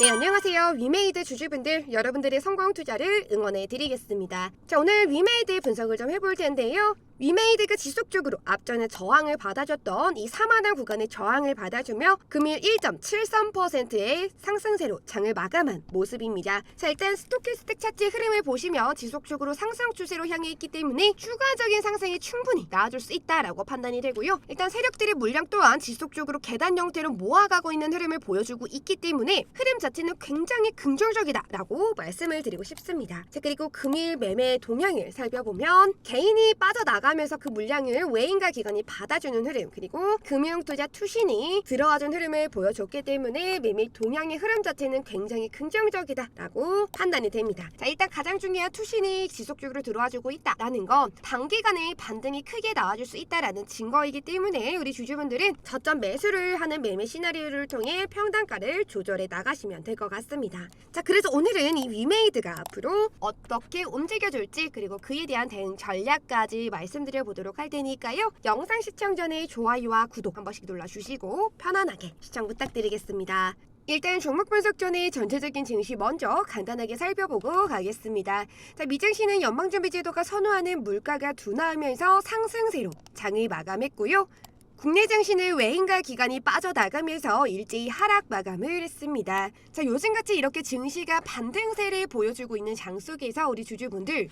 네, 안녕하세요. 위메이드 주주분들, 여러분들의 성공 투자를 응원해 드리겠습니다. 자, 오늘 위메이드 분석을 좀 해볼 텐데요. 위메이드가 지속적으로 앞전에 저항을 받아줬던 이 4만원 구간의 저항을 받아주며 금일 1.73%의 상승세로 장을 마감한 모습입니다. 자, 일단 스토키스틱 차트 흐름을 보시면 지속적으로 상승 추세로 향해 있기 때문에 추가적인 상승이 충분히 나와줄 수 있다라고 판단이 되고요. 일단 세력들의 물량 또한 지속적으로 계단 형태로 모아가고 있는 흐름을 보여주고 있기 때문에 흐름 자체 는 굉장히 긍정적이다 라고 말씀을 드리고 싶습니다. 자, 그리고 금일 매매 동향을 살펴보면 개인이 빠져나가면서 그 물량을 외인과 기관이 받아주는 흐름 그리고 금융투자 투신이 들어와준 흐름을 보여줬기 때문에 매매 동향의 흐름 자체는 굉장히 긍정적이다 라고 판단이 됩니다. 자, 일단 가장 중요한 투신이 지속적으로 들어와주고 있다라는 건 단기간에 반등이 크게 나와줄 수 있다라는 증거이기 때문에 우리 주주분들은 저점 매수를 하는 매매 시나리오를 통해 평단가를 조절해 나가시면 될 것 같습니다. 자, 그래서 오늘은 이 위메이드가 앞으로 어떻게 움직여줄지 그리고 그에 대한 대응 전략까지 말씀드려 보도록 할 테니까요. 영상 시청 전에 좋아요와 구독 한 번씩 눌러주시고 편안하게 시청 부탁드리겠습니다. 일단 종목 분석 전에 전체적인 증시 먼저 간단하게 살펴보고 가겠습니다. 자, 미증시는 연방준비제도가 선호하는 물가가 둔화하면서 상승세로 장을 마감했고요. 국내 증시는 외인과 기관이 빠져나가면서 일제히 하락 마감을 했습니다. 자, 요즘같이 이렇게 증시가 반등세를 보여주고 있는 장 속에서 우리 주주분들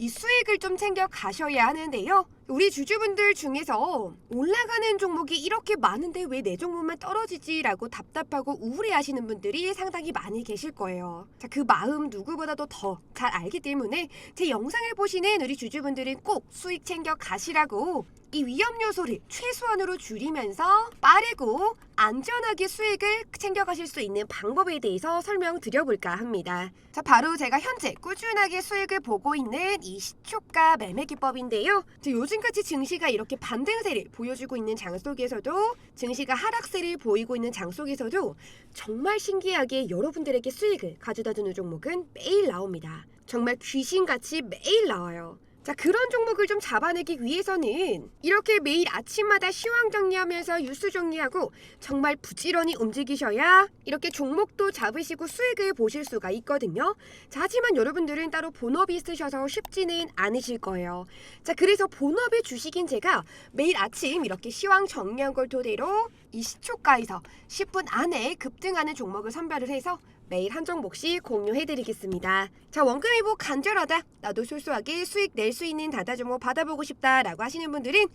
이 수익을 좀 챙겨 가셔야 하는데요. 우리 주주분들 중에서 올라가는 종목이 이렇게 많은데 왜 내 종목만 떨어지지라고 답답하고 우울해하시는 분들이 상당히 많이 계실 거예요. 자, 그 마음 누구보다도 더 잘 알기 때문에 제 영상을 보시는 우리 주주분들은 꼭 수익 챙겨 가시라고 이 위험 요소를 최소한으로 줄이면서 빠르고 안전하게 수익을 챙겨가실 수 있는 방법에 대해서 설명드려볼까 합니다. 자, 바로 제가 현재 꾸준하게 수익을 보고 있는 이 시초가 매매 기법인데요. 자, 요즘같이 증시가 이렇게 반등세를 보여주고 있는 장 속에서도 증시가 하락세를 보이고 있는 장 속에서도 정말 신기하게 여러분들에게 수익을 가져다 주는 종목은 매일 나옵니다. 정말 귀신같이 매일 나와요. 자 그런 종목을 좀 잡아내기 위해서는 이렇게 매일 아침마다 시황 정리하면서 뉴스 정리하고 정말 부지런히 움직이셔야 이렇게 종목도 잡으시고 수익을 보실 수가 있거든요. 자 하지만 여러분들은 따로 본업이 있으셔서 쉽지는 않으실 거예요. 자 그래서 본업의 주식인 제가 매일 아침 이렇게 시황 정리한 걸 토대로 이 시초가에서 10분 안에 급등하는 종목을 선별을 해서 매일 한 종목씩 공유해드리겠습니다. 자 원금이 뭐 간절하다 나도 소소하게 수익 낼 수 있는 다다 종목 받아보고 싶다라고 하시는 분들은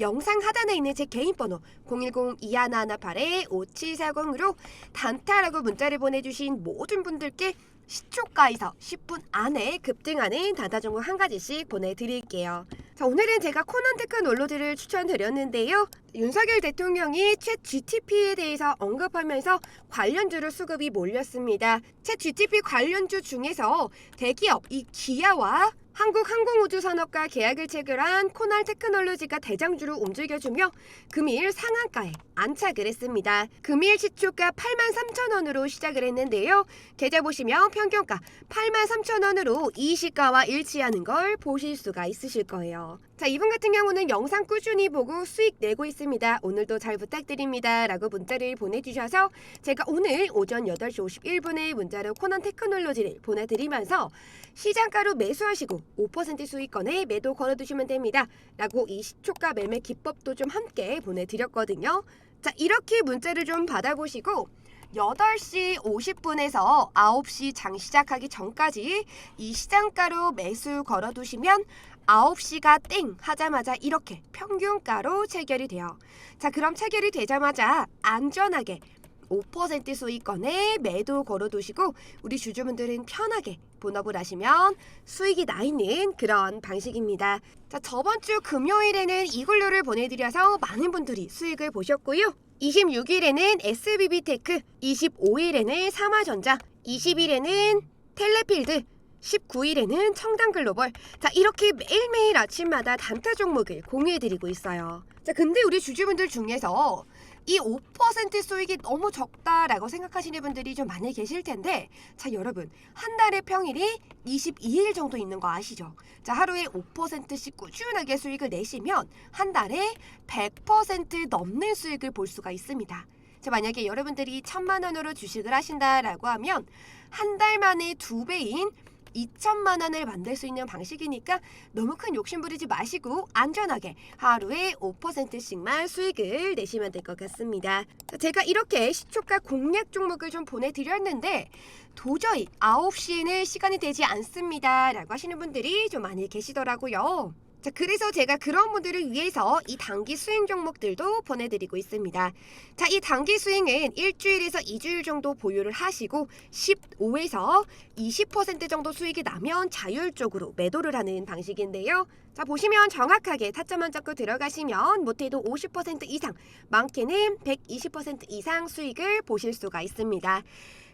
영상 하단에 있는 제 개인 번호 010-2118-5740으로 단타라고 문자를 보내주신 모든 분들께 시초가에서 10분 안에 급등하는 단타 종목 한 가지씩 보내드릴게요. 자, 오늘은 제가 코난 테크 논로드를 추천드렸는데요. 윤석열 대통령이 챗 GTP에 대해서 언급하면서 관련주로 수급이 몰렸습니다. 챗 GTP 관련주 중에서 대기업 이 기아와 한국항공우주산업과 계약을 체결한 코날 테크놀로지가 대장주로 움직여주며 금일 상한가에 안착을 했습니다. 금일 시초가 83,000원으로 시작을 했는데요. 계좌 보시면 평균가 83,000원으로 이 시가와 일치하는 걸 보실 수가 있으실 거예요. 자, 이분 같은 경우는 영상 꾸준히 보고 수익 내고 있습니다. 오늘도 잘 부탁드립니다. 라고 문자를 보내주셔서 제가 오늘 오전 8시 51분에 문자로 코난 테크놀로지를 보내드리면서 시장가로 매수하시고 5% 수익권에 매도 걸어두시면 됩니다. 라고 이 시초가 매매 기법도 좀 함께 보내드렸거든요. 자, 이렇게 문자를 좀 받아보시고 8시 50분에서 9시 장 시작하기 전까지 이 시장가로 매수 걸어두시면 9시가 땡 하자마자 이렇게 평균가로 체결이 돼요. 자, 그럼 체결이 되자마자 안전하게 5% 수익권에 매도 걸어두시고 우리 주주분들은 편하게 본업을 하시면 수익이 나 있는 그런 방식입니다. 자, 저번 주 금요일에는 이글루를 보내드려서 많은 분들이 수익을 보셨고요. 26일에는 SBB테크, 25일에는 삼화전자, 20일에는 텔레필드, 19일에는 청담글로벌. 자, 이렇게 매일매일 아침마다 단타 종목을 공유해드리고 있어요. 자, 근데 우리 주주분들 중에서 이 5% 수익이 너무 적다라고 생각하시는 분들이 좀 많이 계실 텐데 자 여러분 한 달의 평일이 22일 정도 있는 거 아시죠? 자 하루에 5%씩 꾸준하게 수익을 내시면 한 달에 100% 넘는 수익을 볼 수가 있습니다. 자, 만약에 여러분들이 천만 원으로 주식을 하신다라고 하면 한 달 만에 두 배인 2천만 원을 만들 수 있는 방식이니까 너무 큰 욕심 부리지 마시고 안전하게 하루에 5%씩만 수익을 내시면 될 것 같습니다. 자, 제가 이렇게 시초가 공략 종목을 좀 보내드렸는데 도저히 9시에는 시간이 되지 않습니다. 라고 하시는 분들이 좀 많이 계시더라고요. 자, 그래서 제가 그런 분들을 위해서 이 단기 수익 종목들도 보내드리고 있습니다. 자, 이 단기 수익은 일주일에서 2주일 정도 보유를 하시고 15에서 20% 정도 수익이 나면 자율적으로 매도를 하는 방식인데요. 자, 보시면 정확하게 타점만 잡고 들어가시면 못해도 50% 이상, 많게는 120% 이상 수익을 보실 수가 있습니다.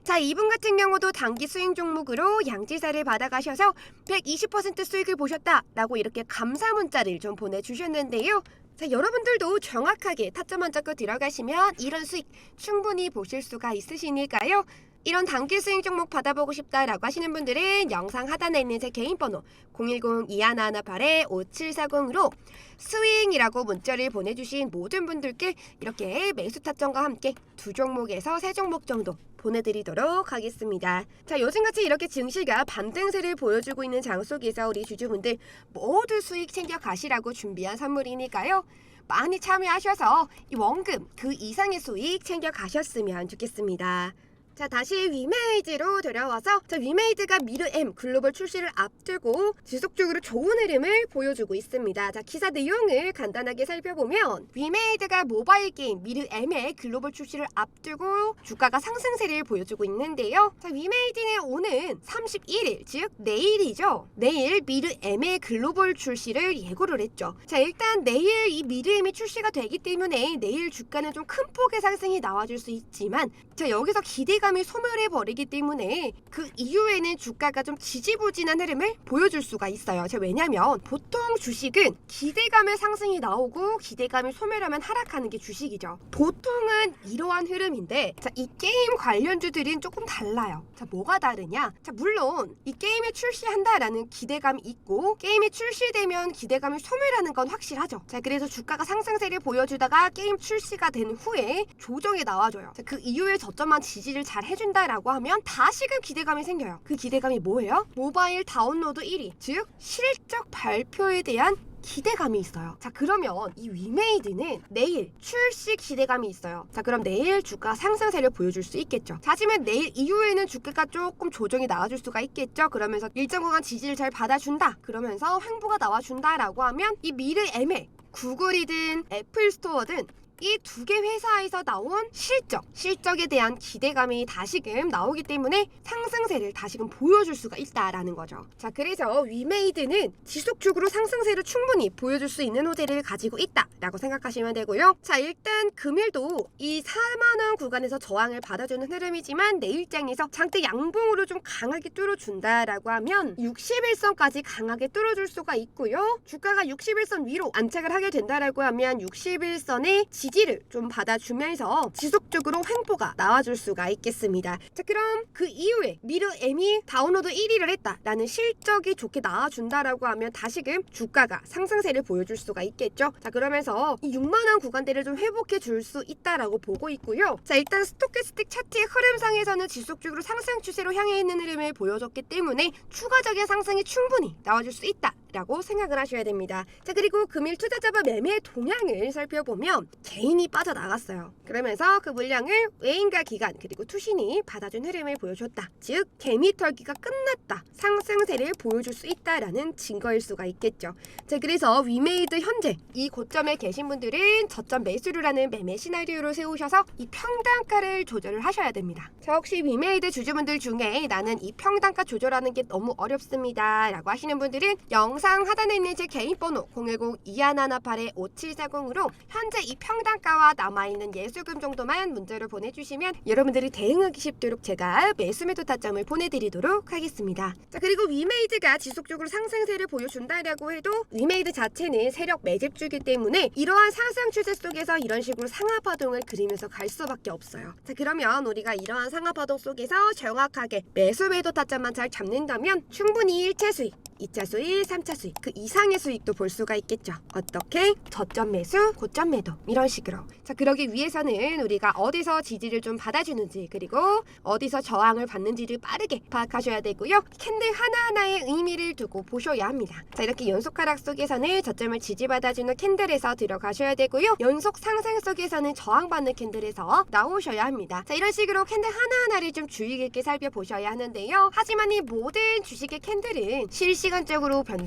자, 이분 같은 경우도 단기 수익 종목으로 양지사를 받아가셔서 120% 수익을 보셨다라고 이렇게 감사 문자를 좀 보내주셨는데요. 자, 여러분들도 정확하게 타점만 잡고 들어가시면 이런 수익 충분히 보실 수가 있으시니까요. 이런 단기 수익 종목 받아보고 싶다라고 하시는 분들은 영상 하단에 있는 제 개인 번호 010-2118-5740으로 스윙이라고 문자를 보내주신 모든 분들께 이렇게 매수 타점과 함께 두 종목에서 세 종목 정도 보내드리도록 하겠습니다. 자, 요즘같이 이렇게 증시가 반등세를 보여주고 있는 장속에서 우리 주주분들 모두 수익 챙겨 가시라고 준비한 선물이니까요. 많이 참여하셔서 이 원금 그 이상의 수익 챙겨 가셨으면 좋겠습니다. 자 다시 위메이드로 돌아와서 자 위메이드가 미르 M 글로벌 출시를 앞두고 지속적으로 좋은 흐름을 보여주고 있습니다. 자 기사 내용을 간단하게 살펴보면 위메이드가 모바일 게임 미르 M의 글로벌 출시를 앞두고 주가가 상승세를 보여주고 있는데요. 자 위메이드는 오는 31일 즉 내일이죠. 내일 미르 M의 글로벌 출시를 예고를 했죠. 자 일단 내일 이 미르 M이 출시가 되기 때문에 내일 주가는 좀 큰 폭의 상승이 나와줄 수 있지만 자 여기서 기대 감이 소멸해 버리기 때문에 그 이후에는 주가가 좀 지지부진한 흐름을 보여줄 수가 있어요. 자 왜냐면 보통 주식은 기대감의 상승이 나오고 기대감이 소멸하면 하락하는 게 주식이죠. 보통은 이러한 흐름인데 자 이 게임 관련주들은 조금 달라요. 자 뭐가 다르냐? 자 물론 이 게임에 출시한다라는 기대감이 있고 게임이 출시되면 기대감이 소멸하는 건 확실하죠. 자 그래서 주가가 상승세를 보여주다가 게임 출시가 된 후에 조정이 나와줘요. 자, 그 이후에 저점만 지지를 잘 해준다라고 하면 다시금 기대감이 생겨요. 그 기대감이 뭐예요? 모바일 다운로드 1위, 즉 실적 발표에 대한 기대감이 있어요. 자, 그러면 이 위메이드는 내일 출시 기대감이 있어요. 자, 그럼 내일 주가 상승세를 보여줄 수 있겠죠. 자, 하지만 내일 이후에는 주가가 조금 조정이 나와줄 수가 있겠죠. 그러면서 일정 구간 지지를 잘 받아준다. 그러면서 횡보가 나와준다라고 하면 이 미르 M에 구글이든 애플 스토어든 이 두 개 회사에서 나온 실적, 실적에 대한 기대감이 다시금 나오기 때문에 상승세를 다시금 보여줄 수가 있다라는 거죠. 자, 그래서 위메이드는 지속적으로 상승세를 충분히 보여줄 수 있는 호재를 가지고 있다라고 생각하시면 되고요. 자, 일단 금일도 이 4만 원 구간에서 저항을 받아주는 흐름이지만 내일장에서 장대 양봉으로 좀 강하게 뚫어준다라고 하면 61선까지 강하게 뚫어줄 수가 있고요. 주가가 61선 위로 안착을 하게 된다라고 하면 61선의 지지를 좀 받아주면서 지속적으로 횡보가 나와줄 수가 있겠습니다. 자 그럼 그 이후에 미르 M이 다운로드 1위를 했다 라는 실적이 좋게 나와준다라고 하면 다시금 주가가 상승세를 보여줄 수가 있겠죠. 자 그러면서 이 6만원 구간대를 좀 회복해 줄 수 있다라고 보고 있고요. 자 일단 스토캐스틱 차트의 흐름상에서는 지속적으로 상승 추세로 향해 있는 흐름을 보여줬기 때문에 추가적인 상승이 충분히 나와줄 수 있다. 라고 생각을 하셔야 됩니다. 자 그리고 금일 투자자바 매매 동향을 살펴보면 개인이 빠져나갔어요. 그러면서 그 물량을 외인과 기관 그리고 투신이 받아준 흐름을 보여줬다. 즉 개미털기가 끝났다. 상승세를 보여줄 수 있다라는 증거일 수가 있겠죠. 자 그래서 위메이드 현재 이 고점에 계신 분들은 저점 매수를 하는 매매 시나리오를 세우셔서 이 평단가를 조절을 하셔야 됩니다. 자 혹시 위메이드 주주분들 중에 나는 이 평단가 조절하는 게 너무 어렵습니다. 라고 하시는 분들은 영상 하단에 있는 제 개인 번호 010-2118-5740으로 현재 이 평단가와 남아있는 예수금 정도만 문자로 보내주시면 여러분들이 대응하기 쉽도록 제가 매수매도 타점을 보내드리도록 하겠습니다. 자 그리고 위메이드가 지속적으로 상승세를 보여준다라고 해도 위메이드 자체는 세력 매집주기 때문에 이러한 상승 추세 속에서 이런 식으로 상하파동을 그리면서 갈 수밖에 없어요. 자 그러면 우리가 이러한 상하파동 속에서 정확하게 매수매도 타점만 잘 잡는다면 충분히 1차 수익 2차 수익, 3차 수익 그 이상의 수익도 볼 수가 있겠죠. 어떻게? 저점 매수, 고점 매도 이런 식으로. 자 그러기 위해서는 우리가 어디서 지지를 좀 받아주는지 그리고 어디서 저항을 받는지를 빠르게 파악하셔야 되고요. 캔들 하나하나의 의미를 두고 보셔야 합니다. 자 이렇게 연속 하락 속에서는 저점을 지지받아주는 캔들에서 들어가셔야 되고요. 연속 상승 속에서는 저항받는 캔들에서 나오셔야 합니다. 자 이런 식으로 캔들 하나하나를 좀 주의 깊게 살펴보셔야 하는데요. 하지만 이 모든 주식의 캔들은 실시간적으로 변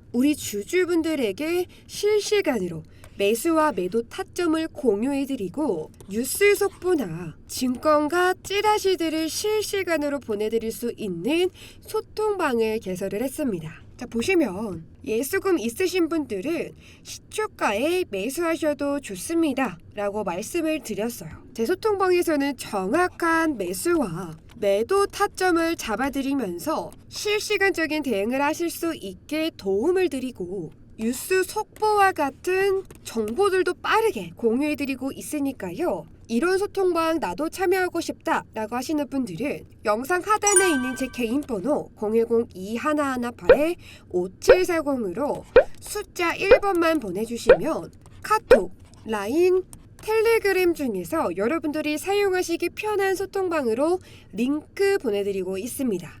우리 주주분들에게 실시간으로 매수와 매도 타점을 공유해드리고 뉴스 속보나 증권가 찌라시들을 실시간으로 보내드릴 수 있는 소통방을 개설을 했습니다. 자 보시면 예수금 있으신 분들은 시초가에 매수하셔도 좋습니다 라고 말씀을 드렸어요 제 소통방에서는 정확한 매수와 매도 타점을 잡아드리면서 실시간적인 대응을 하실 수 있게 도움을 드리고 뉴스 속보와 같은 정보들도 빠르게 공유해드리고 있으니까요. 이런 소통방 나도 참여하고 싶다 라고 하시는 분들은 영상 하단에 있는 제 개인 번호 010-2118-5740으로 숫자 1번만 보내주시면 카톡, 라인, 텔레그램 중에서 여러분들이 사용하시기 편한 소통방으로 링크 보내드리고 있습니다.